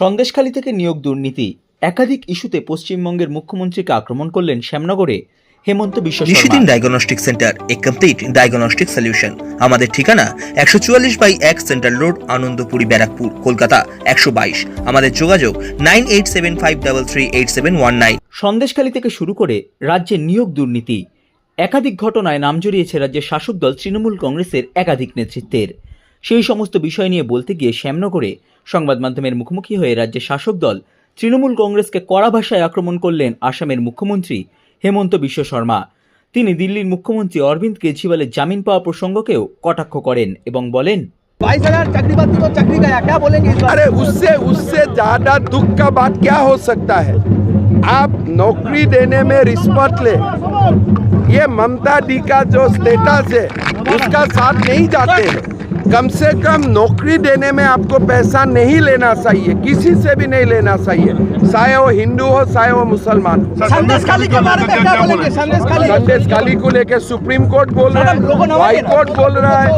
সন্দেশখালী থেকে নিয়োগ দুর্নীতি একাধিক ইস্যুতে পশ্চিমবঙ্গের মুখ্যমন্ত্রীকে আক্রমণ করলেন শ্যামনগরে Hemanta Biswa Nishidin diagnostic centre a complete diagnostic solution আমাদের ঠিকানা একশো চুয়াল্লিশ বাই এক সেন্ট্রাল রোড আনন্দপুরি ব্যারাকপুর কলকাতা একশো বাইশ। আমাদের যোগাযোগ nine eight seven five double three eight seven one nine. Sandeshkhali থেকে শুরু করে রাজ্যে নিয়োগ দুর্নীতি একাধিক ঘটনায় নাম জড়িয়েছে রাজ্যের শাসক দল তৃণমূল কংগ্রেসের একাধিক নেতৃত্বের। সেই সমস্ত বিষয় নিয়ে বলতে গিয়ে শ্যামনগরে সংবাদ মাধ্যমের মুখোমুখি হয়ে রাজ্যের শাসক দল তৃণমূল কংগ্রেসকে কড়া ভাষায় আক্রমণ করলেন আসামের মুখ্যমন্ত্রী হেমন্ত বিশ্ব শর্মা তিনি দিল্লির মুখ্যমন্ত্রী অরবিন্দ কেজরিওয়ালের জামিন পাওয়া প্রসঙ্গকেও কটাক্ষ করেন এবং বলেন बाईस हजार चक्री बंदी तो चक्री गया क्या बोलेंगे इस बार अरे उससे उससे ज्यादा दुख का बात क्या हो सकता है आप नौकरी देने में रिश्वत ले ये ममता दी का जो स्टेटस है उसका साथ नहीं जाते हैं कम से कम नौकरी देने में आपको पैसा नहीं लेना चाहिए किसी से भी नहीं लेना चाहिए। चाहे वो हिंदू हो चाहे वो मुसलमान हो। संदेश खाली के बारे में क्या बोलेंगे? संदेश काली संदेश खाली। को लेकर सुप्रीम कोर्ट बोल रहा है हाई कोर्ट बोल रहा है।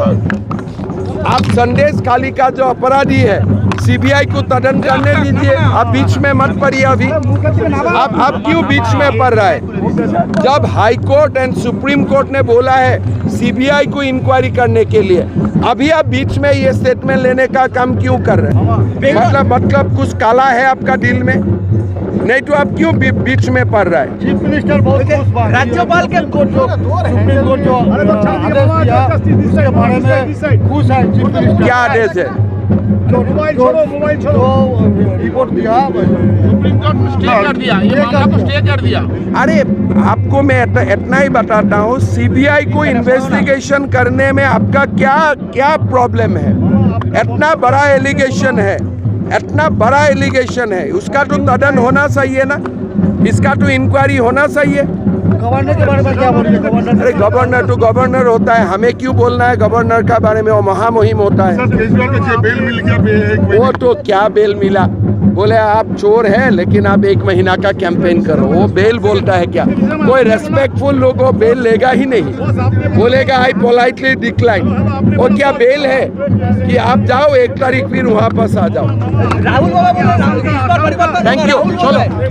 आप संदेश खाली का जो अपराधी है सीबीआई को तदन करने दीजिए आप बीच में मत पड़िए अभी। आप आप क्यों बीच में पड़ रहा है? जब high court and supreme court ने बोला है सीबीआई को इंक्वायरी करने के लिए अभी आप बीच में ये स्टेटमेंट लेने का काम क्यों कर रहे हैं? मतलब मतलब कुछ काला है आपका दिल में? नहीं तो आप क्यों बीच में पड़ रहा है? चीफ मिनिस्टर बहुत राज्यपाल के सुप्रीम कोर्ट जो सुप्रीम कोर्ट जो आदेश दिया उसके बारे में खुश है चीफ मिनिस्टर। क्या आदेश है? मोबाइल छोड़ो मोबाइल छोड़ो रिपोर्ट दिया सुप्रीम कोर्ट स्टे कर दिया ये मामला को स्टे कर दिया। अरे आपको मैं इतना इतना ही बताता हूँ सीबीआई को इन्वेस्टिगेशन करने में आपका क्या क्या प्रॉब्लम है? इतना बड़ा एलिगेशन है। इतना बड़ा एलिगेशन है। उसका तो तदन होना चाहिए ना? इसका तो इंक्वायरी होना चाहिए। गवर्नर के बारे में क्या बोलेंगे गवर्नर अरे गवर्नर तो गवर्नर होता है हमें क्यों बोलना है गवर्नर का बारे में? वो महामुहिम होता है। बेल मिल गया वो तो क्या बेल मिला? बोले आप चोर हैं लेकिन आप एक महीना का कैंपेन करो। वो बेल बोलता है क्या? कोई रेस्पेक्टफुल लोग बेल लेगा ही नहीं। बोलेगा आई पोलाइटली डिक्लाइन और क्या बेल है? कि आप जाओ एक तारीख फिर वहाँ पास आ जाओ। थैंक यू चलो।